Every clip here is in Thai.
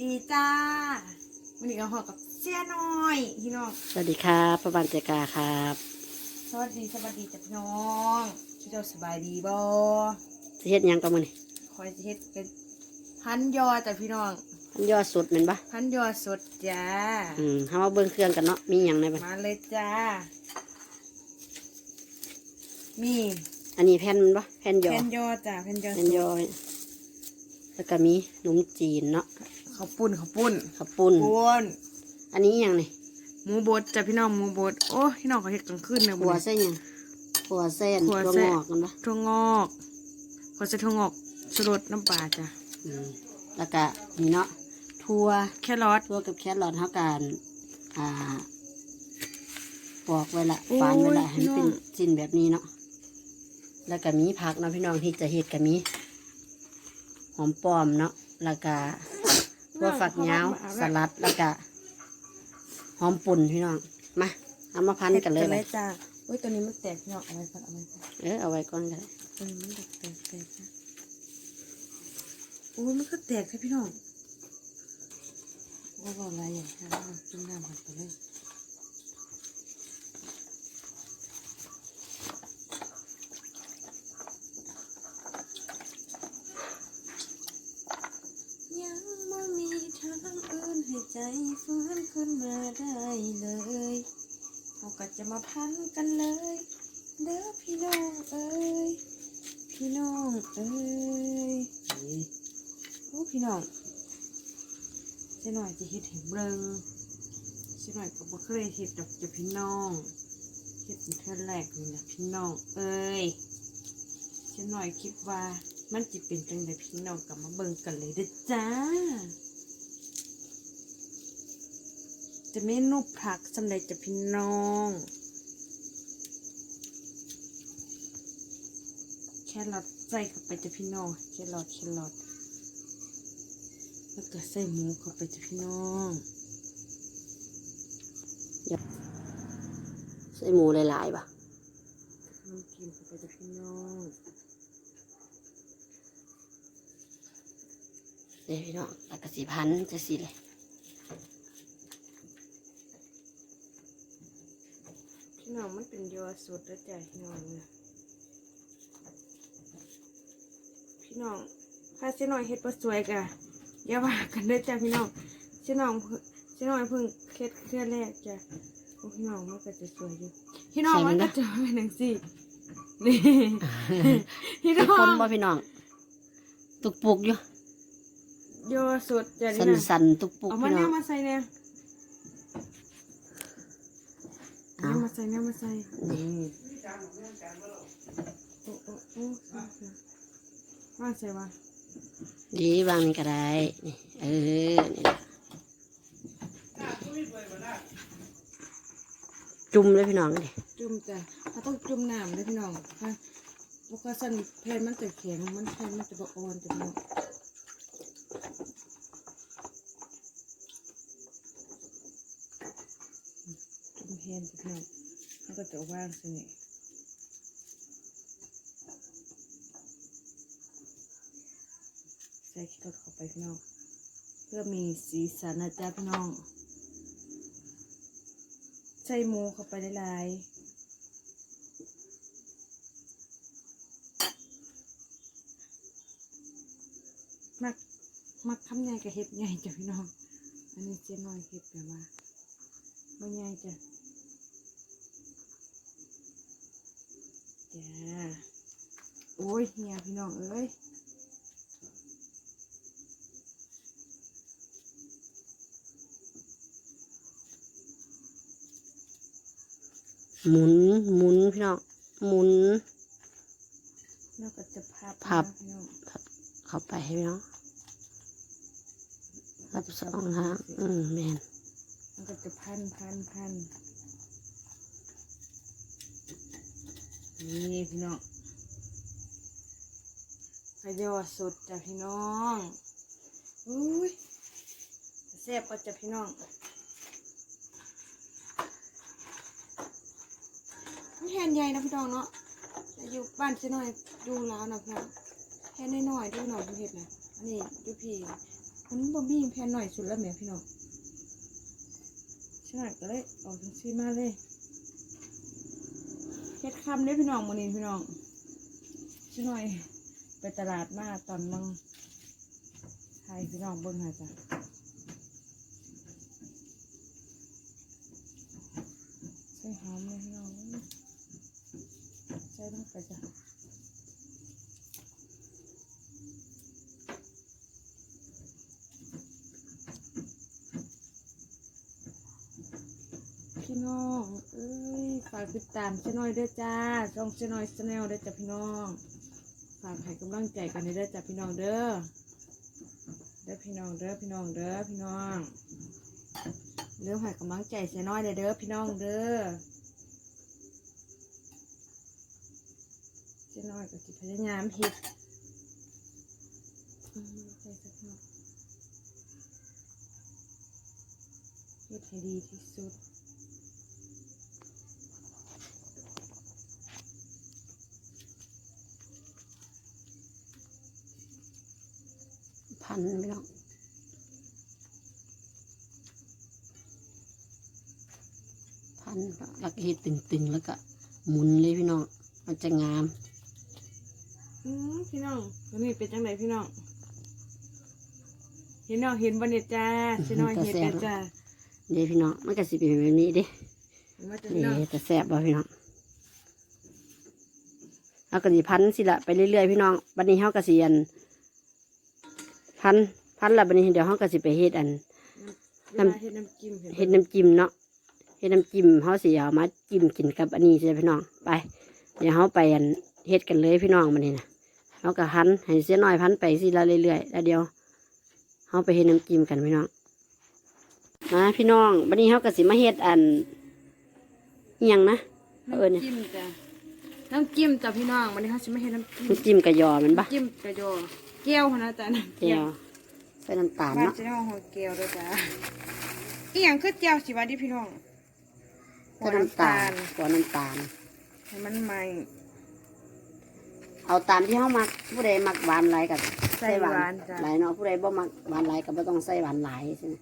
ดีจ้าวันนี้ก็หอกับเสียน้อยพี่น้องสวัสดีครับประบันเจกาครับ สวัสดีสวัสดีจ้ะพี่น้องพี่เจ้าสบายดีบ่สิเฮ็ดหยังกับมือนี่คอยสิเฮ็ดเป็นพันยอจ้ะพี่น้อง อันยอดสุดแม่นปะพันยอสดจ้า อืมเฮามาเบิ่งเครื่องกันเนาะมีหยังในบ้างมาเลยจ้า มีอันนี้แผ่นมันปะแผ่นยอแผ่นยอจ้ะแผ่นยอแผ่นยอแล้วก็มีขนมจีนเนาะ ข้าวปุ้นข้าวปุ้นข้าวปุ้นปุ้นอันนี้หยังนี่หมูบดจ้ะพี่น้องหมูบดโอ้พี่น้องเขาเฮ็ดกลางคืนเนี่ยหัวเส้นหยังหัวเส้นหัวตัวเส้นงอกกันปะถั่วงอกขอใส่ถั่วงอกสลดน้ำปลาจ้ะอืมแล้วก็นี่เนาะทั่วแครอททั่วกับแครอทเฮากันอ่าปอกไว้ละโอ้ยฟานไว้ละให้มันเป็นพี่น้องชิ้นแบบนี้เนาะแล้วก็มีผักเนาะพี่น้องที่จะเฮ็ดก็มีหอมป้อมเนาะแล้วก็ ตัวฝักยาวสลัดแล้วก็หอมปุ่นพี่น้อง มาเอามาพันกันเลยเลไปยจ้าอุ้ยตัวนี้มันแตกพี่น้องเอาไว้ก่อนเอาไว้ก่อนเออเอาไว้ก่อนกันตัวนี้มันแตกแตกแตกนะอุ้ยมันก็แตกใช่พี่น้องว่าบอกอะไรอย่างนี้นะจุ่มน้ำกันไปเลยยังไม่มีทางอื่น ใจฟื้นขึ้นมาได้เลยเราก็จะมาพันกันเลย เด้อพี่น้องเอ้ย พี่น้องเอ้ยโอ้พี่น้องเจ้าหน่อยจะเฮ็ดให้เบิ่งเจ้าหน่อยก็บ่เคยเฮ็ดดอกจะพี่น้องเฮ็ดเป็นเทื่อแรกนี่นะพี่น้องเอ้ยเจ้าหน่อยคิดว่ามันจะเป็นจังไดพี่น้องก็มาเบิ่งกันเลยเด้อจ้า จะเมนูผักสำเร็จจะพี่น้อง แครอทใส่เข้าไปจะพี่น้อง แครอทแครอทแล้วก็ใส่หมูเข้าไปจะพี่น้องใส่หมูหลายๆป่ะน้ำกินเข้าไปจะพี่น้องเดี๋ยวพี่น้องแล้วก็สีพันจะสีเลย พี่น้องมันเป็นยอสดแล้วจ้ะพี่น้องเนี่ยพี่น้องถ้าเส้นหน่อยเฮ็ดบ่สวยกะอย่าว่ากันเด้อจ้ะพี่น้องเส้นน้องเพิ่งเส้นหน่อยเพิ่งเฮ็ดเครื่องแรกจ้ะโอ้พี่น้องมันก็จะสวยอยู่พี่น้องมันก็จะเป็นจังซี่นี่พี่น้อคนงบ่พี่น้องตุกปุกอยู่ยอสดจ้ะสันี่นนะสันๆตุกปุกเอามาพี่น้แนอวงมาใส่เนี่ย เอามาใส่แนวมาใส่นี่โอ้โอ้โอ้ว่าใส่ว่าดีวางนี่ก็ได้นี่เออนี่จุ่มเลยพี่น้องนี่จุ่มจ้ะเราต้องจุ่มน้ำเลยพี่น้องค่ะเพราะว่าสันแผ่นมันจะแข็งมันแผ่นมันจะบอ่อนจะบจุ่มแผ่นจ้ะพี่น้องแล้ว ก็จะว่างสิเนี่ยใส่ขี้รถเข้าไปพี่น้องเพื่อมีสีสันนะจ๊ะพี่น้อง ใส่หมูเข้าไปหลายๆมักมักคำใหญ่กับเห็ดใหญ่จ้ะพี่น้อง อันนี้เจ๊น้อยเห็ดแบบว่าไม่ใหญ่จ้ะ จ้า โอ้ยเฮียพี่น้องเอ้ยหมุนหมุนพี่น้องหมุน แล้วก็จะพับพับ นะพี่น้องเข้าไปให้พี่น้องรับสองทางอืมแมน แล้วก็จะพันพันพัน นี่พี่น้องกระยอสดจ้ะพี่น้องอุ้ยแซ่บก็จ้ะพี่น้องแฮนใหญ่นะพี่น้องเนาะแต่อยู่บ้านเสียหน่อยดูแล้วนะพี่น้องแฮนน้อยๆดูหน่อยดูเห็ดนะอันนี้ดูพี่อันนี้บอบี้แพนหน่อยสุดแล้วแหม่พี่น้องฉลาดก็เลยออกทั้งซีมาเลย ฮ็ดคำได้พี่น้องมือนี้พี่น้องชิหน่อย ไปตลาดมาตอนมังไทยพี่น้องเบิ่งหาจ้ะใส่หอมเลยพี่น้องใส่ลงไปจ้ะพี่น้องเอ้ย ฝากติดตามช่หน่อยด้อจ้า ช่องช่หน่อยชแนลด้อจ้าพี่น้อง ฝากให้กำลังใจกันด้อจ้าพี่น้องเด้อ เด้อพี่น้องเด้อพี่น้องเด้อพี่น้องเรื่องให้กำลังใจชน้อยเด้อเด้อพี่น้องเด้อชน้อยก็สิพยายามเฮ็ดใจสักหน่อยเฮ็ดให้ดีที่สุด พันพี่น้องพันแล้วก็เฮ็ดตึงๆแล้วก็หมุนเลยพี่น้องมันจะงามอืมพี่น้องวันนี้เป็นจังไดพี่น้องเห็นน้องเห็นวันนี้จ้าชิน้อยเห็นเด้อจ้าเด้พี่น้องมันก็สิเป็นแบบนี้เด้เห็นว่าจะพี่น้องเด้แต่แซ่บบ่พี่น้องเอากระดิพันสิละไปเรื่อยๆพี่น้องบัดนี้เฮากระเสียน พันพันละบัดนี้เดี๋ยวเฮากระสิไปเฮ็ดอันน้ำเห็ดน้ำจิ้มเฮ็ดน้ำจิ้มเนาะเฮ็ดน้ำจิ้มเฮาสิเอามาจิ้มกินกับอันนี้ใช่พี่น้องไป เดี๋ยวเฮาไปอันเฮ็ดกันเลยพี่น้องมันนี่นะเฮาก็พันให้เสียน้อยพันไปสิละเรื่อยๆแล้วเดี๋ยวเฮาไปเฮ็ดน้ำจิ้มกันพี่น้องมาพี่น้องบัดนี้เฮาก็สิมาเฮ็ดอันอิหยังนะเออเนี่ยน้ำจิ้มจ้าน้ำจิ้มจ้าพี่น้องวันนี้เขาจะไม่เห็นน้ำจิ้มน้ำจิ้มกระยอแมันปะน้ำจิ้มกระโย แก้วนะจ้าน้ำเจียวใส่น้ำตาลบ้านเนาะจะเอาหัวแก้วด้วยจ้าอีหยังคือแก้วสิวะดิพี่น้องหัใส่วน้ำน้ำตาตาลลหัวน้ำตาล ให้มันใหม่เอาตามที่เฮามักผู้ใดมักหวานหลายกับใส่หวานจ้าหลายเนาะผู้ใดบ่มักหวานหลายก็บ่ต้องใส่หวานหลายใช่ไหม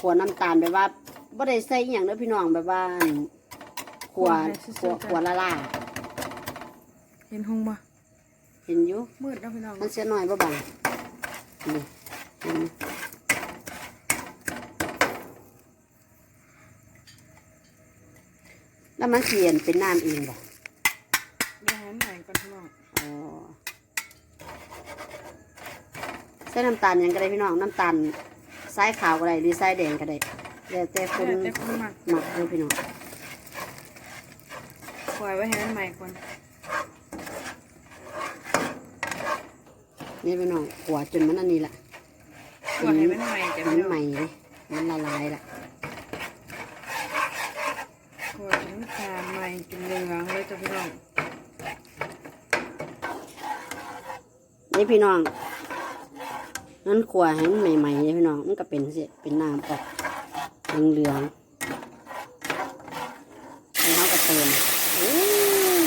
ขัวน้ำตาลแบบว่าบ่ได้ใส่อหย่างเด้อพี่น้องแบบว่าขัวขัวขัวละล่าเห็นหงบ่ เห็นอยู่มืดแล้วพี่น้องมันเสียน้อยบ่บังนี่เห็นไหมแล้วมันเขียนเป็นน้ำเองบ่เดี๋ยวให้มันใหม่ก่อนพี่น้องอ๋อใส่น้ำตาลหยังก็ได้พี่น้องน้ำตาลทรายขาวก็ได้หรือทรายแดงก็ได้แล้วแต่คนแต่คนมักหมักเลยพี่น้องปล่อยไว้ให้มันใหม่ก่อน นี่พี่น้องขัวจนมันอันนี้ละปล่อยให้มันใหม่จ้ะมันพี่น้องใหม่เลยมันละลายละปล่อยให้มันทานใหม่จนเหลืองเลยจ้ะพี่น้องนี่พี่น้องนั่นขัวให้มันใหม่ๆเลยพี่น้องมันก็เป็นสิเป็นน้ำออกเหลืองๆแล้วเราก็เติมโอ้ย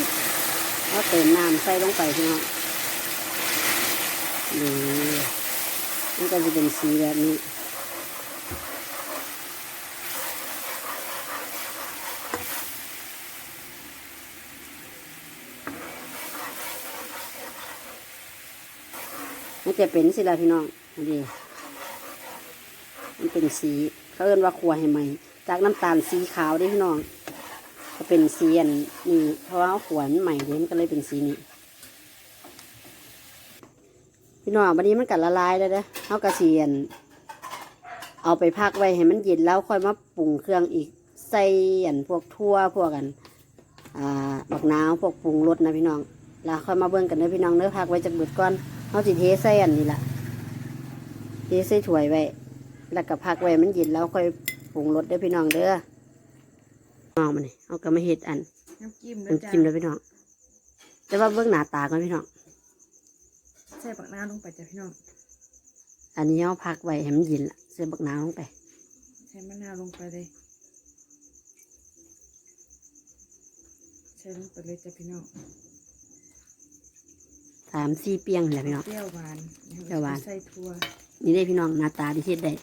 เราเติมน้ำใส่ลงไปพี่น้อง นี่มันก็จะเป็นสีแบบนี้มันจะเป็นสิละพี่น้องอันนี้มันเป็นสีเขาเอิ้นว่าขัวให้ไหมจากน้ำตาลสีขาวเด้พี่น้องก็เป็นสีอันนี้เพราะว่าขวมันใหม่เด้มันก็เลยเป็นสีนี้ พี่น้องวันนี้มันกัดละลายแล้วเด้อเขากระเสียน เอาไปพักไว้ให้มันเย็นแล้วค่อยมาปรุงเครื่องอีกใส่อันพวกทั่วพวกกันอ่าบักนาวพวกปรุงรสนะพี่น้องแล้วค่อยมาเบิ่งกันเด้อพี่น้องเด้อพักไว้จากเบิดก่อนเขาสิเทใส่อันนี้ล่ะเทใส่ถ้วยไว้แล้วก็พักไว้มันเย็นแล้วค่อยปรุงรสเด้อพี่น้องเด้อน้องมันนี่เอาก็มาเฮ็ดอันน้ำจิ้มด้วยน้ำจ้ะจิ้มเด้อพี่น้องแต่ว่าเบิ่งหน้าตาก่อนพี่น้อง ใส่ปักน้าลงไปจ้ะพี่น้อง อันนี้เอาพักไว้ให้มันเย็นละเสื้อบักนาวลงไป ใส่มะนาวลงไปเลย ใส่ลงไปเลยจ้ะพี่น้องสามสี่เปียงแหละพี่น้อง เปรี้ยวหวานเปรี้ยวหวาน ใส่ถั่วนี่ได้พี่น้องหน้าตาที่เฮ็ดได้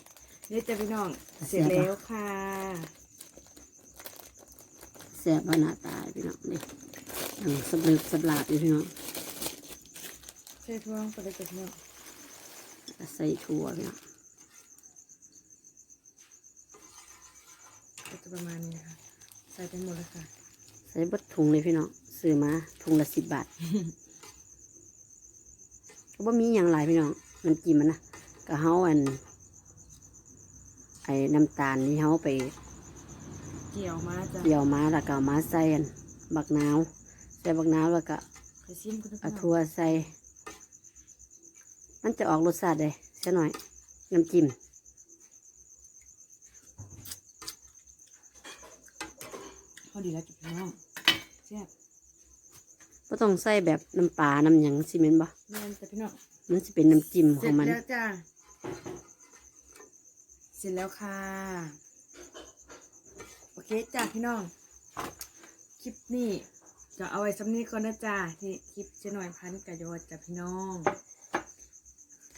นี่จะพี่น้อง เสีเสร็ยจบปะแล้วค่ะแซ่บว่าหน้าตาพี่น้องนี่อังสับลึกสับลาบอยู่พี่น้อง ใส่ถั่วลงไปเลยจ้ะพี่น้องแล้วใส่ถั่วพี่น้องก็จะประมาณนี้ค่ะใส่ไปหมดเลยค่ะ ใส่เบัดถุงเลยพี่น้องซื้อมาถุงละสิบบาทก็บ่มีอย่างหลายพี่น้องน้ำจิ้มมันนะก็เฮาอัน ไอ้น้ำตาลนี่เฮาไป เกี่ยวมาจ้ะเกี่ยวมาแล้วก็เอามาใส่อันบักนาว ใส่บักนาวแล้วก็ไปชิมกันนะเอาพี่น้องถั่วใส่ มันจะออกรสชาติเลยใช่หน่อย น้ำจิ้มพอดีแล้วจ้ะพี่น้องแซ่บก็ต้องใส่แบบน้ำปลา น้ำหยังซีเมนบ่แม่นจ้ะพี่น้องมันจะเป็นน้ำจิ้มขเสร็อจงมัน แล้วจ้าเสร็จแล้วค่ะ โอเคจ้าพี่น้อง คลิปนี้ก็เอาไว้สำนี้ก่อนนะจ้าที่คลิปเจ๊หน่อยพันกะยอดจ้ะพี่น้อง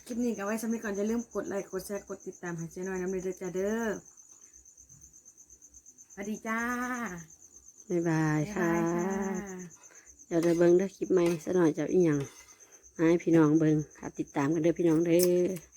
คลิปนี้ก็เอาไว้สำนี้ก่อนอย่าลืมกดไลค์กดแชร์กดติดตามให้เจ๊หน่อยน้ำเลยเด้อจ้าเด้อสวัสดีจ้าบ๊ายบายค่ะบ๊ายบายค่ะเดี๋ยวเดี๋ยวเบิ้งเด้อคลิปใหม่สักหน่อยจะอีหยังมาให้พี่น้องเบิ้งค่ะติดตามกันเด้อพี่น้องเด้อ